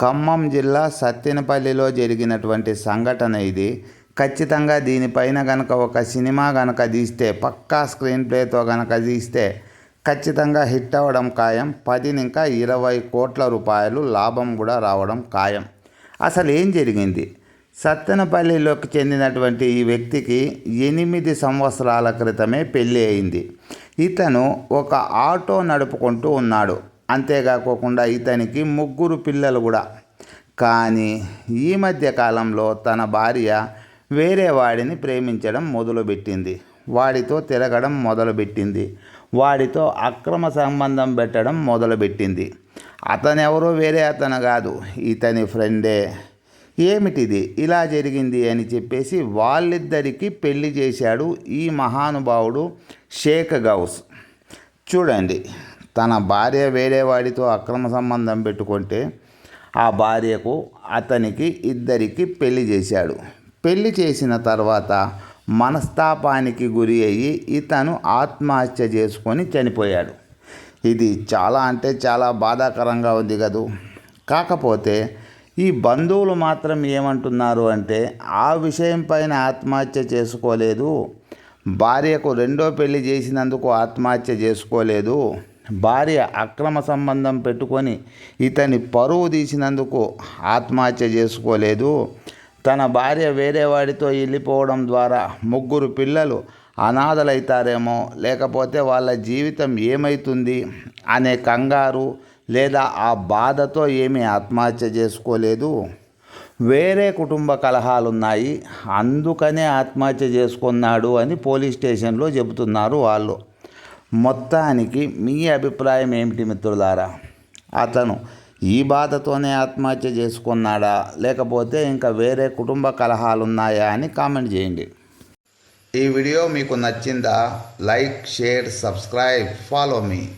ఖమ్మం జిల్లా సత్తెనపల్లిలో జరిగినటువంటి సంఘటన ఇది. ఖచ్చితంగా దీనిపైన గనక ఒక సినిమా గనక తీస్తే పక్కా స్క్రీన్ ప్లేతో గనక తీస్తే ఖచ్చితంగా హిట్ అవ్వడం ఖాయం. పదిని ఇంకా ఇరవై కోట్ల రూపాయలు లాభం కూడా రావడం ఖాయం. అసలు ఏం జరిగింది? సత్తెనపల్లిలోకి చెందినటువంటి ఈ వ్యక్తికి ఎనిమిది సంవత్సరాల క్రితమే పెళ్ళి అయింది. ఇతను ఒక ఆటో నడుపుకుంటూ ఉన్నాడు. అంతేకాకుండా ఇతనికి ముగ్గురు పిల్లలు కూడా. కానీ ఈ మధ్య కాలంలో తన భార్య వేరే వాడిని ప్రేమించడం మొదలుపెట్టింది. వాడితో తిరగడం మొదలుపెట్టింది. వాడితో అక్రమ సంబంధం పెట్టడం మొదలుపెట్టింది. అతనెవరో వేరే అతను కాదు. ఇతని ఫ్రెండే. ఏమిటిది? ఇలా జరిగింది అని చెప్పేసి వాళ్ళిద్దరికీ పెళ్ళి చేశాడు ఈ మహానుభావుడు షేక్ గౌస్. చూడండి. తన భార్య వేరేవాడితో అక్రమ సంబంధం పెట్టుకుంటే ఆ భార్యకు అతనికి ఇద్దరికి పెళ్ళి చేశాడు. పెళ్ళి చేసిన తర్వాత మనస్తాపానికి గురి అయ్యి ఇతను ఆత్మహత్య చేసుకొని చనిపోయాడు. ఇది చాలా అంటే చాలా బాధాకరంగా ఉంది కదూ. కాకపోతే ఈ బంధువులు మాత్రం ఏమంటున్నారు అంటే ఆ విషయం పైన ఆత్మహత్య చేసుకోలేదు. భార్యకు రెండో పెళ్ళి చేసినందుకు ఆత్మహత్య చేసుకోలేదు. భార్య అక్రమ సంబంధం పెట్టుకొని ఇతని పరువు తీసినందుకు ఆత్మహత్య చేసుకోలేదు. తన భార్య వేరే వాడితో వెళ్ళిపోవడం ద్వారా ముగ్గురు పిల్లలు అనాథలైతారేమో లేకపోతే వాళ్ళ జీవితం ఏమవుతుంది అనే కంగారు లేదా ఆ బాధతో ఏమీ ఆత్మహత్య చేసుకోలేదు. వేరే కుటుంబ కలహాలున్నాయి అందుకనే ఆత్మహత్య చేసుకున్నాడు అని పోలీస్ స్టేషన్లో చెబుతున్నారు వాళ్ళు. మొత్తానికి మీ అభిప్రాయం ఏమిటి మిత్రులారా? అతను ఈ బాధతోనే ఆత్మహత్య చేసుకున్నాడా? లేకపోతే ఇంకా వేరే కుటుంబ కలహాలు ఉన్నాయా అని కామెంట్ చేయండి. ఈ వీడియో మీకు నచ్చిందా? లైక్ షేర్ సబ్స్క్రైబ్ ఫాలో మీ.